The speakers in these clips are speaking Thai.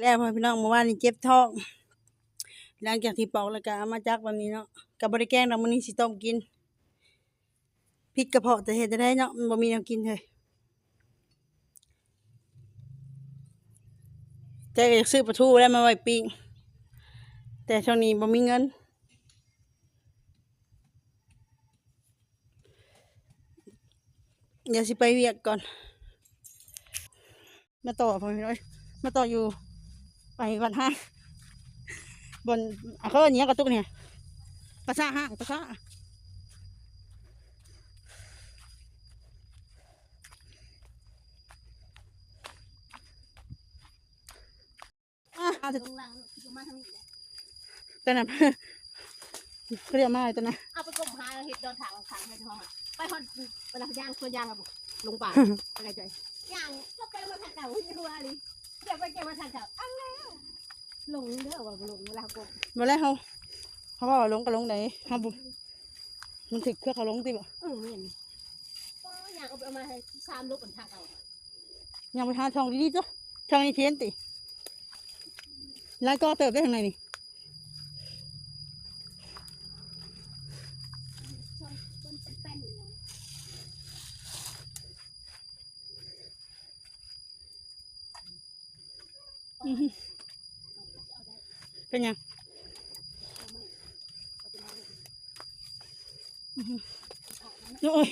แล้วพ่อพี่น้องเมื่อวานนี้เจ็บท้องหลังจากที่ปอกแล้วก็เอามาจักแบบนี้เนาะกับบริแกงเรามื้อนี้สิต้มกินพริกกระเพาะแต่เฮ็ดจะได้เนาะมันบ่มีแนวกินเลยแต่ก็อยากซื้อปลาทูแล้วมาไว้ปิ้งแต่ช่วงนี้บ่มีเงินเดี๋ยวสิไปเวียกก่อน มาต่อพ่อพี่น้อยมาต่ออยู่ ไปวันห้างบนอะเขาอย่างเงี้ยกระตุกเนี่ยภาษาห้างภาษาอะเอาแต่ลงล่างอยู่มาทางนี้แหละแต่นั้นเขาเรียกมาอะไรตัวนั้นเอาไปกลมหาเห็ดดอนถังถังให้ทองอะไปคนเวลาย่างตัวยางอะบุลงป่าอะไรใจย่างก็ไปมาทันเก่าไม่รู้อะไร เดี๋ยวไปเก็บมาทันเก่าอ้าวแล้วลงเด้อว่าบ่ลงเวลากลมเมื่อไรเขาเขาบอกว่าลงก็ลงไหนเขาบุมันถึกเครื่องเขาลงติบ่เออเห็นก็ย่างเอาไปเอามาให้สามลูกบนทางเก่ายังไปหาช่องดีๆจ้ะช่องนี้เทียนติแล้วก็เติบได้ทางไหนนี่ ช่องต้นเป็นแป้นอยู่ เป็นยังโอ้ย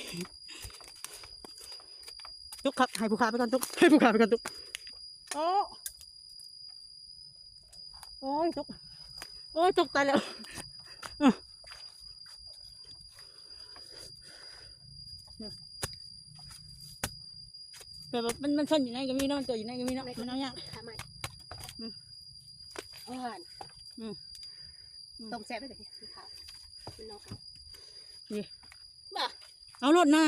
ตุกครับให้ผู้ขาไปก่อนตุกให้ผู้ขาไปก่อนตุกโอ้โอ้ยตุกโอ้ยตุกตายแล้วแบบมันมันซ่อนอยู่ไหนก็มีเนาะมันตัวอยู่ไหนก็มีเนาะมันเอายากทำไมอ่อน ต้มแซ่บได้เลยสีขาวเป็นนอกครับนี่บ่เอารถนะ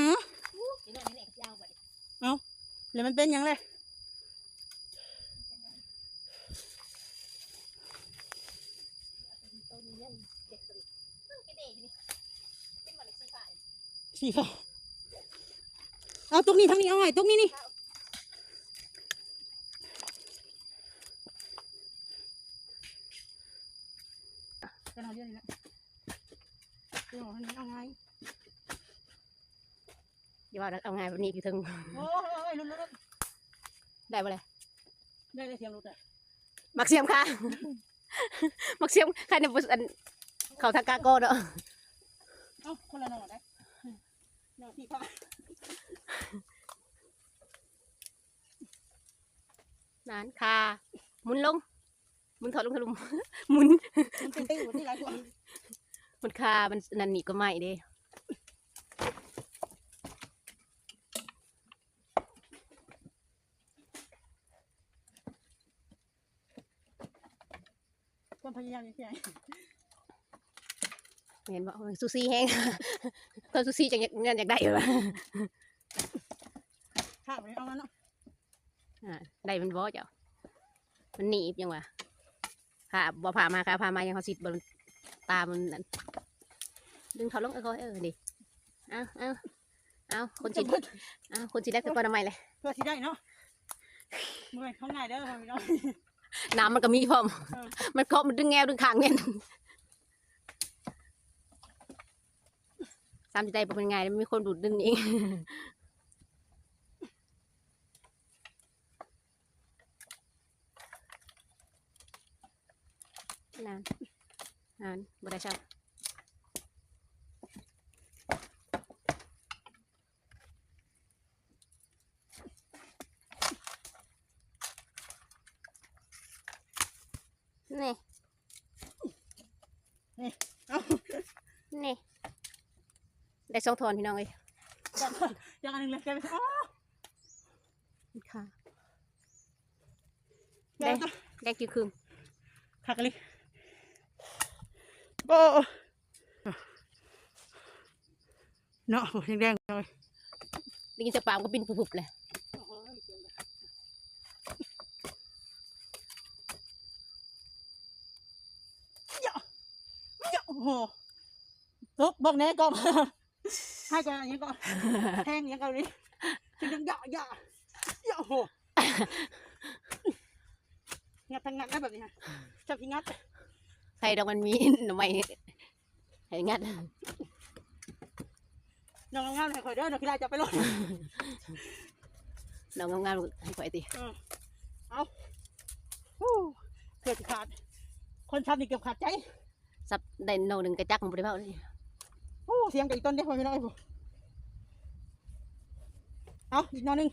อู้ยน้อยนี่แหละยาวไปแล้วมันเป็นหยังไงต้นนี้ยังเด็กตัวนี้เอ้ากินเองนี่เป็นวันสีฟ้าสี่ค่ะเอาตรงนี้ทางนี้เอาไว้ตรงนี้นี่ กระดาษเดียวนี่แหละเดี๋ยวอันนี้เอาไงอย่าว่าเอาไงแบบนี้พี่ถึงโอ้ยโอ้ยลุ้นลุ้นลุ้นได้บ่เลยได้เลยเสียงรถอะมักเสียมค่ะ มักเสียมใครในบุษอันเขาทางกาโก้เนาะเอ้าคนละหน่อได้หน่อที่ฟ้านานค่ะหมุนลงห มุนถอดลงทะลุมหมุนมันเป็นติ้งหมดที่หลายคนมันคา มันนันนี่ก็ไม่เด้ความพยายามอย่างไรเห็นบ่ซูซี่แห้งคนซูซี่จังอยากอยากได้เหรอข้าวไปเอามาเนาะอ่าได้มันบ่เจ้ามันหนีบยังวะ ผ่าบ่ผ่ามาค่ะผ่ามายังเขาสิบบนตามันนั่นดึงเขาลงเออเขาเออดิเอาเอาเอาคนจิตเอาคนจิตได้คือปนไม้เลยเพื่อที่ได้เนาะเมื่อยเขาง่ายเด้อพี่น้องน้ำมันก็มีพร้อมเออมันเกาะมันดึงแงวดึงขางเงี้ยสามจิตใจเป็นไงมันมีคนดูดดึงเอง นานนานบ่ได้เช่านี่ เอา นี่ ได้สองทอนพี่น้องเอ้ยอย่างอันหนึงเลยแกไปอ๋อค่ะ แกได้ก็ได้กี่คืนผักเลยโอ้เนาะโอ้แดงๆเลยได้ยินเสียงปามก็บินผุบๆเลยโอ้โหลุกบอกแน่ก่อน ให้ก่อนอย่างนี้ก่อนแทงอย่างนี้ก่อนนี่ถึงยังหยาหยาหยาโอ้โหงัดทั้งงัดได้แบบนี้ฮะจับที่งัดใครดอกมันมีหน่อไม้ให้งัดน้องงามๆให้ข่อยเด้อเดี๋ยวขี้ลายจะไปลงดอกงามๆให้ข่อยติฮู้เกือบขาด คนทำนี่เกือบขาดใจ สับได้โนหนึงกระจักมันบ่ได้เว้าเลย โอ้เสียงกับอีกต้นเด้อพ่อพี่น้องเอ้ยผู้เอาอีกหนอนหนึง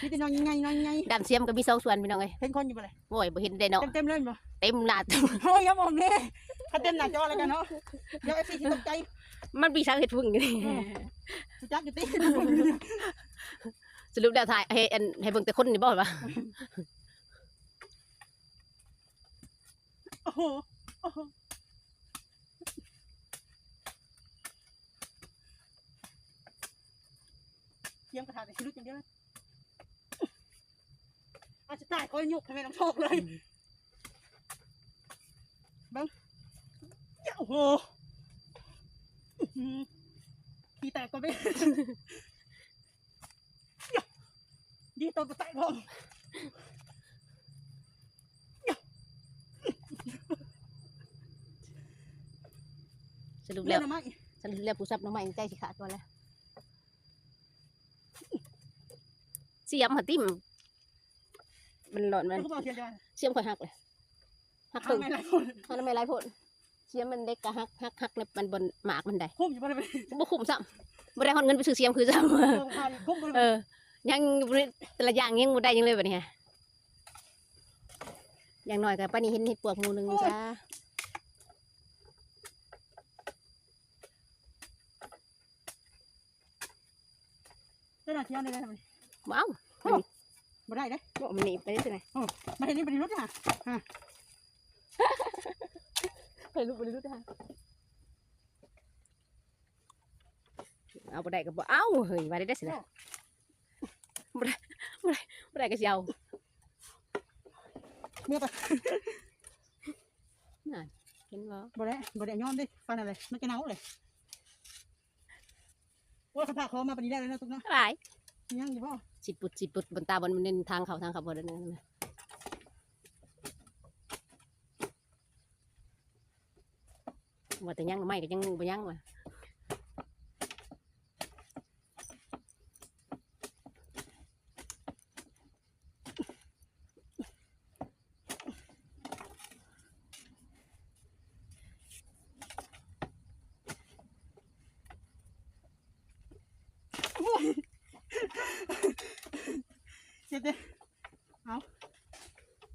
มีแต่หนอนใหญ่ๆหนอนใหญ่ดำเสียมก็มีสองส่วนพี่น้องเอ้ยเห็นคนอยู่บ่เลยโอ้ยบ่เห็นได้เนาะเต็มๆเลยบ่เต็มหน้า โอ้ยอย่ามองนี่ถ้าเต็มหน้าจอแล้วกันเนาะเดี๋ยวไอ้พี่สิตกใจมันมีสังเห็ดพึ่งอยู่นี่สิจักอยู่ติสรุปแล้วถ่ายให้อันให้เบิ่งแต่คนนี่บ่ว่าโอ้โหโอ้โห เสียงกระถางในชีวิตอย่างเดียวเลยอาจจะตายคอยยุกให้แม่น้ำโชคเลยเบังโอ้โหอื้อหือขี้แตกก็ไม่ดีตัวกระต่ายพองสรุปเล่แล้นวทำไมสรุปแล้วผู้ซับน้องใหม่ใจสิขาดก่อนแล้ว เสียมหัดติมมันหลอนมันเขาบอกเสียใจเสียมข่อยหักเลยหักทำตึงไมหลายคนหักทำไมไรพ่นเสียมมันเล็กกะหักหักหักเลยมันบนหมากมันได้คุ้มอยู่บ่ได้ไปบ่คุ้มซ้ำบ่ได้ฮอดเงินไปซื้อเสียมคือซ้ำเออพาดิคุ้มบ่เอได้อยังบ่ได้แต่ละอย่างยังบ่ได้ยังเลยแบบนี้ฮะอย่างน้อยก็ป้านี่เห็นเห็ดปวกหมูหนึงจ้าเจ้าหน้าที่เอาได้ไหมทำไม ว้าวบ่ได้เด้บ่มันหนีไปได้สิไหนมาเห็นนี่บ่ได้รถจ้ะไปรู้ไปรู้จ้าเอาบ่ได้ก็บ่เอาเฮ้ยมาได้ได้สินะบ่ได้บ่ได้บ่ได้ก็สิเอาเมื่อไปเห็นบ่บ่ได้บ่ได้ยอมดิฟันอะไรมันจะหนาวเลยว่าเขาพาคอมาปานนี้ได้แล้วนะตุ๊กเนาะหลาย ยังอยู่บ่สิปุดสิปุดบนตาบนมันเน้นทางเขาทางเขาบนนั่นนะว่าแต่ยังไม่ก็ยังบ่ยังว่ะ เจ็บดิเอา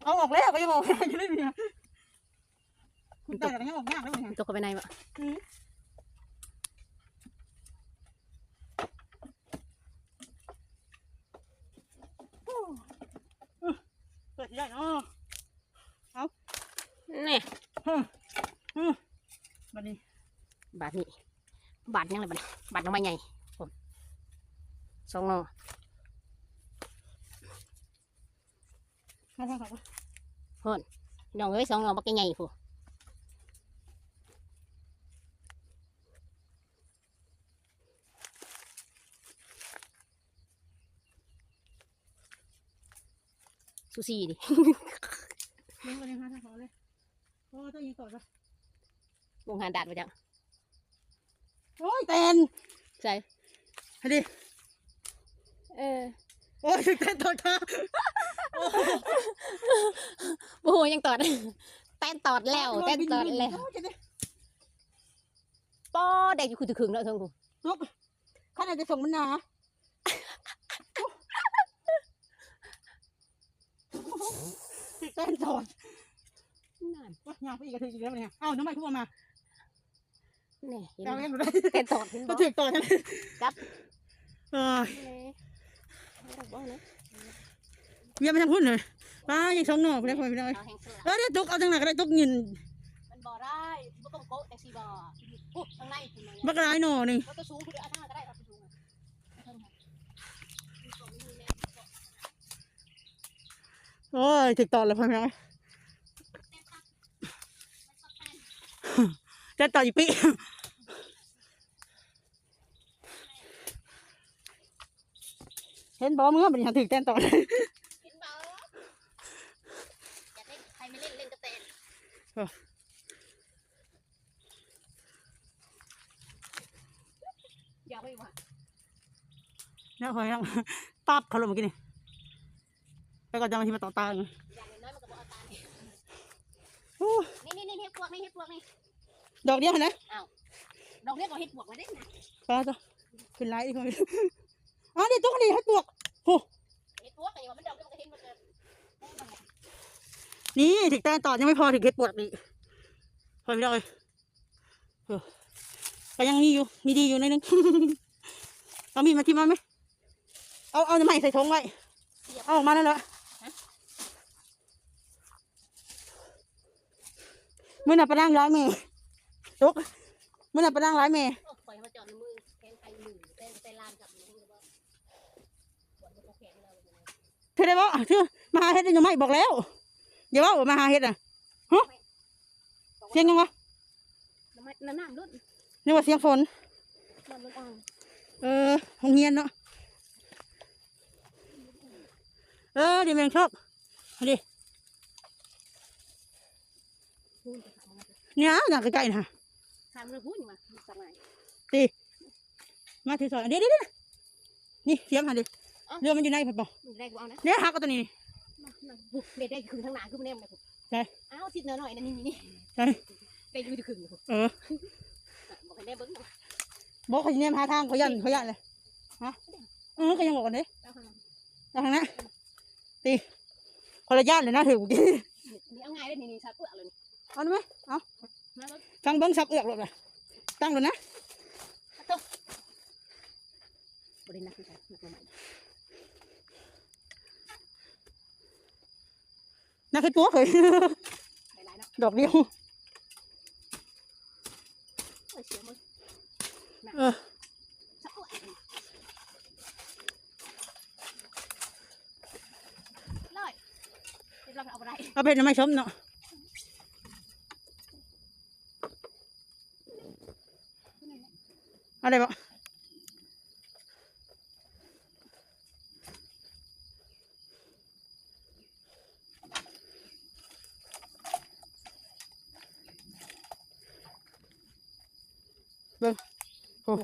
เอาออกแล้วก็ยังออกยากอยู่เลยเนี่ยคุณตาแต่ก็ยังออกยากเลยเนี่ยตกเข้าไปในบ่เปิดได้เนาะนี่บัดนี้บาทนี้บาทยังเลยบาทบาทน้องไม้ใหญ่ผมสองหนอ มาทางเขา น้องเอ้ยสองหนอบักใหญ่ผู้ซูซี่ดิเลี้ยงกันยังหาทางเขาเลยโอ้ต้องยิงก่อนปะวงหาดาดมาจังโอ้ยเต้นใช่ให้ดิเออโอ้ยเต้นตอดขา โอ้โหยังตอดแต้นตอดแล้วแต้นตอดแล้วโยเจ็บดิป้อเด็กอยู่คือตะขึงแล้วเทิงกูตุ๊บข้าไหนจะส่งมันหนาเต้นตอดนั่นว่ายางไปอีกกระถึงอีกแล้วเนี่ยเอ้าน้ำมันขึ้นมานี่เห็นเอาไหมเองหมดเลยแต้นตอดเห็นก็บ่ถึงต่อใช่ไหมครับเออเห็นบ่นะ เยี่ยมไปทางพุ่นเลยป้ายังสองหน่อไปเลยพอไปเลยเอาแห้งสลัดเออเดี๋ยวตุกเอาจังไหนก็ได้ตุกเงินมันบ่ได้บ่ต้องโกะแต่สิบ่ปุ๊บข้างในคุณมาบักร้ายหน่อหนึ่งก็ตัวสูงคือเอาทางก็ได้เอาตัวสูงอะเอาทางโอ้ยถึงต่อแล้วพอไหมจะต่ออีกปีเห็นบอมึงว่ามันยังถึงเต้นต่อเลย เห็นบ่อยากได้ อย่าไปว่าเนี่ยคอยนั่งตับเขาลงเมื่อกี้นี่ไปก่อนจะมาที่มาต่อตากันอย่างน้อยมันก็บอกเอาตานี่โอ้นี่นี่นี่เฮ็ดปวกนี่เฮ็ดปวกนี่ดอกเดียวนะดอกเล็กก็เฮ็ดปวกมาได้นะปลาจ้ะขึ้นไลท์อีกคนอ๋อนี่ตัวนี้ให้ปลวกโอ้เฮ็ดปวกนี่ว่ามันดอกเล็กมันก็เห็นหมดเลย นี่ถึงแต่ต่อยังไม่พอถึงเห็ดปวกนี่พอไม่ได้เลยเออก็ยังมีอยู่ มีดีอยู่หนิดนึงเอามีดมาที่มาไหมเอาเอาไม้ใส่ถุงไว้เอาออกมาแล้วเหรอมื่อน่ะไปนั่งร้ายเมย์ลุกมื่อน่ะไปนั่งร้ายเมย์ปล่อยมาจอดในมือแขนใครมือเต้นเต้นลานกับมือเธอได้บอกเธอมาหาเฮ็ดได้ยังไม่บอกแล้ว อย่าว่าว่ามาหาเฮ็ดอะฮะเสียงยังวะน้ำมันน้ำน้ำรุ่นนี่ว่าเสียงฝนน้ำรุ่นอ่างเออห้องเฮียนเนาะเออเดี๋ยวแมงชอบเอาดิเนี่ยน่าใกล้ๆนะทางเรือพูดมาสมัยมาถือสอยเดี๋ยวเดี๋ยวเดี๋ยวนี่เสียมหาดิเรือมันอยู่ในผัดบ่มันได้กูเอานะเนี่ยหักเอาตัวนี้ นี่บุกเด็ดได้คืนทางหน้าคือมันแนมเลยผมใช่อ้าวทิศเนื้อหน่อยนั่นนี่นี่ใช่ได้ดูจะคืนผมเออบอกให้แน่เบิ้งบอกเขาจะเนี่ยหาทางเขายันเขายันเลยฮะเออเขายังบอกกันเด้เอาข้างหลังเอาทางนั้นตีคนละย่านเลยนะถือกูกินนี่เอาไงได้นี่นี่ชาเปลือกเลยเอาได้ไหมเอามาแล้วฟังเบิ้งสับเอือกเลยตั้งเลยนะบริณักใช่หนักใหม่ นักขึ้นตัวเคยหลายๆเนาะดอกเดียวโอ้ยเสียมือเออชาเปลือกเลยเดี๋ยวเราเอาไปได้เอาไปทำไมชมเนาะเอาได้บ่เ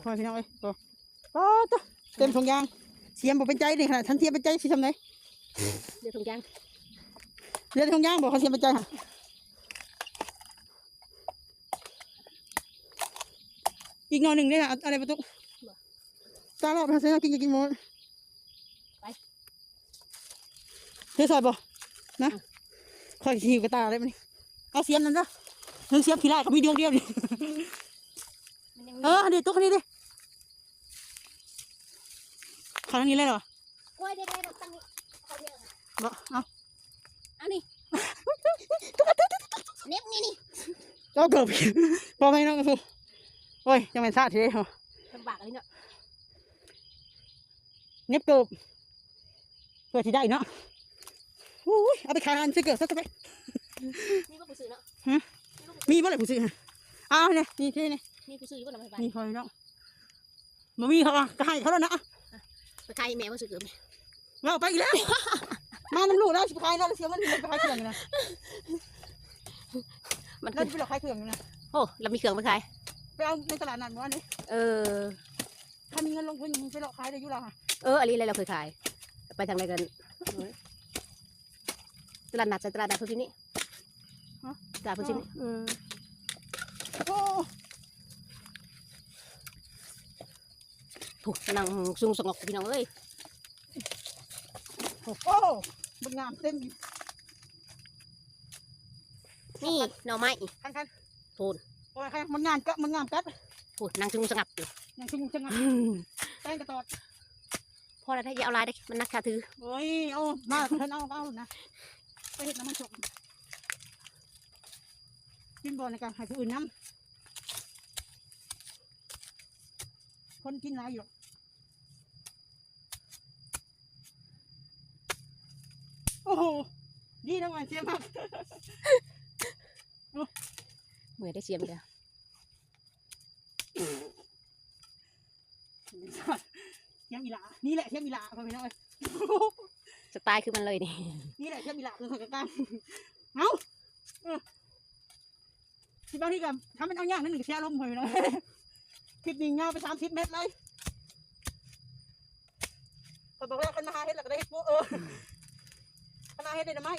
พ่อพี่น้องเอ้ยโอ้โอ้ตัวเต็มถุงยางเสียมบ่เป็นใจนี่ขนาดฉันเทียมเป็นใจสิทำไงเดี๋ยวถุงยางเรือถุงยางบอกเขาเสียมเป็นใจค่ะอีกนอยหนึ่งเนี่ยอะไรประตูตาเราไปหาเสียกินกินหมดเธอใส่บ่นะคอยหิวกระตาอะไรมันนี่เอาเสียมนั่นจ้ะหนึ่งเสียมขี้ไล่เขามีดวงเดียวนี่มันยัง เออเดี๋ยวตุ๊กนี่ดิขนาดนี้เลยเหรอโอ้ยได้ได้เราตั้งนี่เอาเยอะบ่เอาเอานี่เน็บนี่นี่เอาเกือบพอไหมน้องกระสุโอ้ยยังไม่ซาทีเดียวลำบากอะไรเนาะเน็บเกือบเพื่อที่ได้เนาะอุ้ยเอาไปขายอันซื้อเกือบซะไปนี่ก็ผู้ซื้อเนาะมีบ่เลยผู้ซื้อฮะเอาเนี่ยนี่ที่นี่ นี่ผู้ซื้ออยู่บนรถไฟนี่คอยเนาะบ่มีเขาอะก็ให้เขาแล้วนะไปขายแม่ผู้ซื้อเกือบเราไปอีกแล้ว มาน้ำลูกแล้วสิไปขายแล้วเสียมันไปขายเครื่องอยู่นะมันเราจะไปหลอกขายเครื่องอยู่นะโอ้เรามีเครื่องไปขายไปเอาในตลาดนัดบ่อันนี้เออถ้ามีเงินลงทุนมึงไปหลอกขายได้อยู่แล้วค่ะเอออันนี้อะไรเราเคยขาย ไปทางไหนกันตลาดนัดใส่ตลาดนัดพื้นที่นี้ตลาดพื้นที่นี้อืมโอ้ ถูกนั่งซุงสงบพี่น้องเอ้ยโหมันงามเต็มอยู่นี่หน่อไม้คันคันโพูนโอ้ยใครมันงามกัดมันงามกัดพูนนั่งซุงสงับอยู่ยังชุ่มจังอะแป้งกระตอดพอแล้วได้อย่าเอาลายได้มันนักขาถือโอ้ยเอามาเพิ่นเอาเอานะไปเห็ดน้ำมันสกกินบ่อในการให้ผู้อื่นน้ำ คนกินหลายอยู่โอ้โหดีนะมันเสียมากเมื่อยได้เสียมเดียวเทียมอีหลานี่แหละเทียมอีหลาพ่อพี่น้องเอ้ยสไตล์คือมันเลยนี่นี่แหละเทียมอีหลาคือคนกลางเอาเออบางทีก็ทำเป็นเอาย่างนั่นหนึ่งเสียลมเลยนะค ลิปนี้ยาวไปสามสิบเมตรเลยก็บอกว่าคนมาหาเฮ็ดแล้วก็ได้เฮ็ดปุ๊เออคนมาเฮ็ดได้ทำไม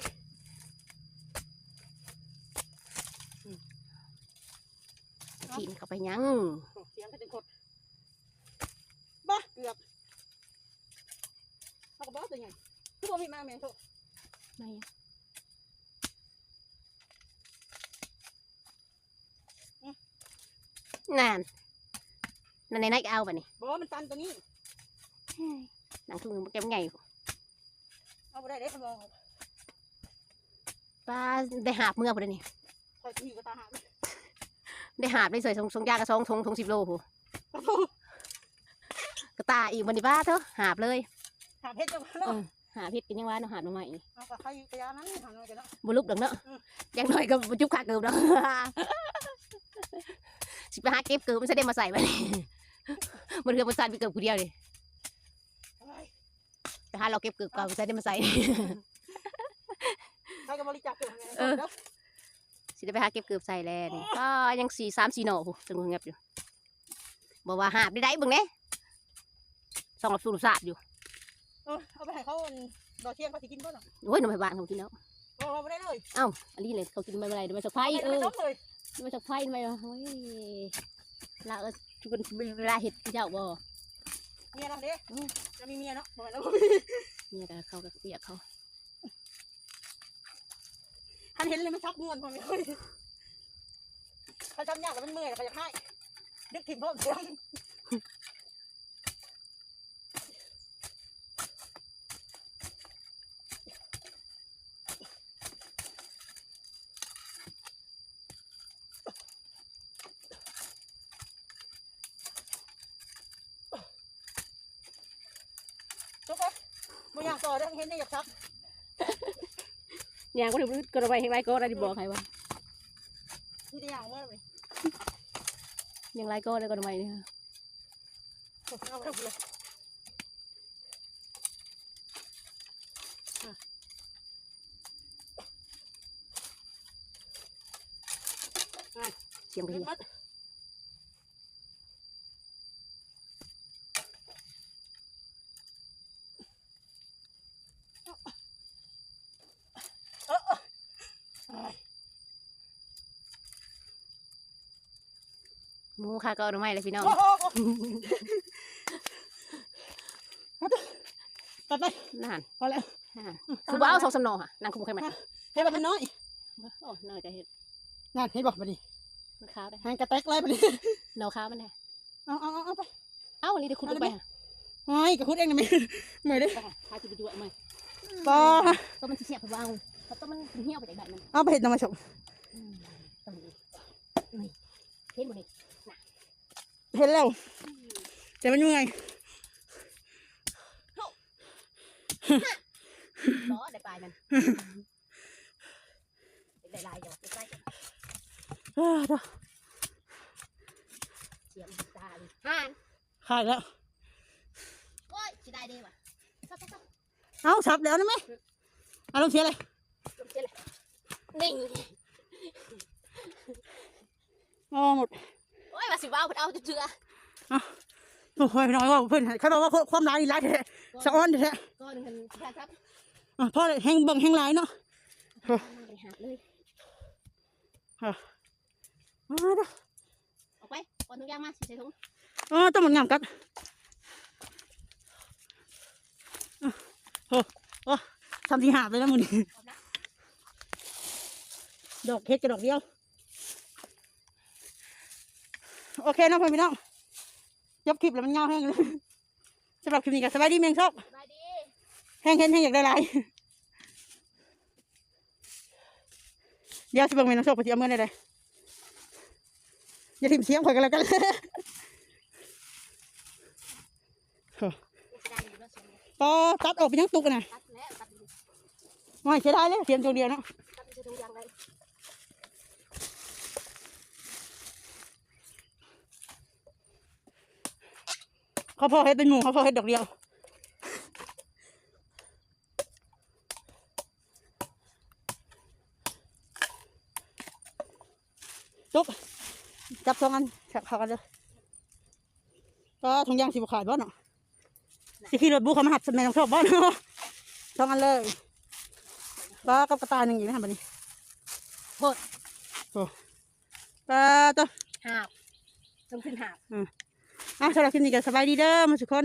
กินเข้าไปยังโอ้เสียงก็เป็นคนบ้าเกือบเขาก็บอกตัวใหญ่คือบอกมีมาแม่โตไม่อะนั่ นนั่นในไหนก็เอาไปนี่บอกว่ามันตันตัวนี้หนังทุ่งมันแก้มไงเอาไปได้เด้เขาบอกป้าได้หาบเมื่อพอดีนี่คอยมีก็ตาหาได้หาบได้ใส่ทรงทรงยางกระซองทงทงสิบโลหูกระตาอีกวันนี้ป้าเถอะหาบเลยหาเพชรจังเนาะอืมหาพิษกันยังว่าเนาะหาบมาใหม่เอากับใครกระยานั้นหาหน่อยกันเนาะบุลุกดังเนาะอืมอยังน้อยก็บ่จุกขาเกิบเนาะสิไปหาเก็บเกิบมันจะได้มาใส่ไว้นี่ มันคือมันสั่นไปเกิบกูเดียวดิเฮ้ยไปหาเราเก็บเกิบก่อนมันจะได้มาใส่ใครก็บริจาคเกิดไงเออสิได้ไปหาเก็บเกือบใส่แล้วนี่ก็ยังสี่สามสี่หน่อหูจังเงียบอยู่บอกว่าหาบได้ได้เบิ่งเน่สองหลับสูบสาดอยู่เออเอาไปให้เขาดอกเทียนเขาสิกินก่อนเนาะโอ้ยหนุ่มพยาบาลเขากินแล้วเอาไปได้เลยอันนี้เลยเขากินไม่เป็นไรเดี๋ยวมาสักไพ่เออต้มเลยเดี๋ยวมาสักไพ่ทำไมวะเฮ้ย ลาเออที่เป็นเวลาเห็ดเจ้าบ่เมียเราเด้จะมีเมียเนาะบอกแล้วเนี่ยแต่เขากับเปียกเขาท่านเห็นเลยมันชักงวนพอไหมเขาจำยากแล้วมันเมื่อยแล้วก็จะให้นึกถึงพ่อเสียง ทุกคนบางอย่างต่อเรื่องเห็นได้อ ยากชักเนี่ยก็ถือก็ระบายให้ไรก็ได้บอกให้ว่าที่ได้อย่างเมื่อไหร่ยังไรก็ได้ก็ทำไมเนี่ยเอาไปเลยอะเสียงไปเห็นเหี้ย มัดเออเออเอ้ย หมูค่ะก็ทำไมเลยพี่น้องโอ้โหตัดไปนั่นพอแล้วคือว่าเอาสองสำนองค่ะนางคุมใครมาให้มันน้อยโอ้น้อยจะเห็ดนั่นให้บอกมาดิมันขาวได้หางกระแตกไล่ไปดิเนาขาวมันได้เอาเอาเอาเอาไปเอ้าวันนี้เดี๋ยวคุณลงไปค่ะโอ้ยกระคุดเองนะไม่ไม่ได้ไปค่ะพาคุณไปดูเอาไหมปอก็มันสิเสียบวางเขาต้องมันเหี่ยวไปจากใดมันเอาไปเห็ดน้ำมาชมตรงนี้นี่เห็นบ่นี่ เห็นแล้วแต่มันยังไงล้อได้ปลายมันได้ลายเดี๋ยวใกล้ๆเอ้อเด้อเสียงตาเลยห่านขาดแล้วโอ้ยสิได้ดีว่ะซับซับซับเอาสับแล้วนะแม่เอาลงเสียเลยลงเสียเลยนี่อ๋อหมด โอ้ยว่าสิว่าเอาเอาเจือโอ้ยน้อยว่าเพื่อนเขาบอกว่าความร้ายนี่ร้ายแท้สะอ้อนแท้ก็หนึ่งกันแค่ครับอะพ่อแห้งเบิ่งแห้งร้ายเนาะไปหาเลยอ๋อเด้อออกไปก่อนทุกอย่างมาใส่ถุงอ๋อต้องมันงามกัดอะโอ้โอ้ทำที่หาไปแล้วมึงนี่ดอกเฮ็ดกระดอกเดียว โอเคนะเพื่อนพี่น้องยกคลิปแล้วมันเงาแห้งเลยสำหรับคลิปนี้ก็สบายดีเมียงชอบสบายดีแห้งเห็นแห้งอยากได้หลายเดี๋ยวสิเบิ่งเมนูโชคไปสิเอาเมื่อไหร่เลยอย่าทิมเสียงข่อยกันแล้วกันสิได้อยู่แล้วเสียงพอตัดออกไปยังตุกอะนะตัดแล้วตัดอยู่ไม่เสียดายเลยเสียงตัวเดียวเนาะ ตัดใส่ถุงยาง เลยเขาพอเฮ็ดเป็นหมูเขาพอเฮ็ดดอกเดียวจุ๊บจับสองอันแขกเข้ากันเลยก็ทงยางสิบขาดบ่เนาะสิขี่รถบุกเขามาหัดสมัยน้องชอบบ่เนาะสองอันเลยก็กับกระตายหนึ่งอยู่นะบัดนี้โพดก็ตัวหาบต้องขึ้นหาบอ่ะสำหรับคลิปนี้ก็สบายดีเด้อมาทุกคน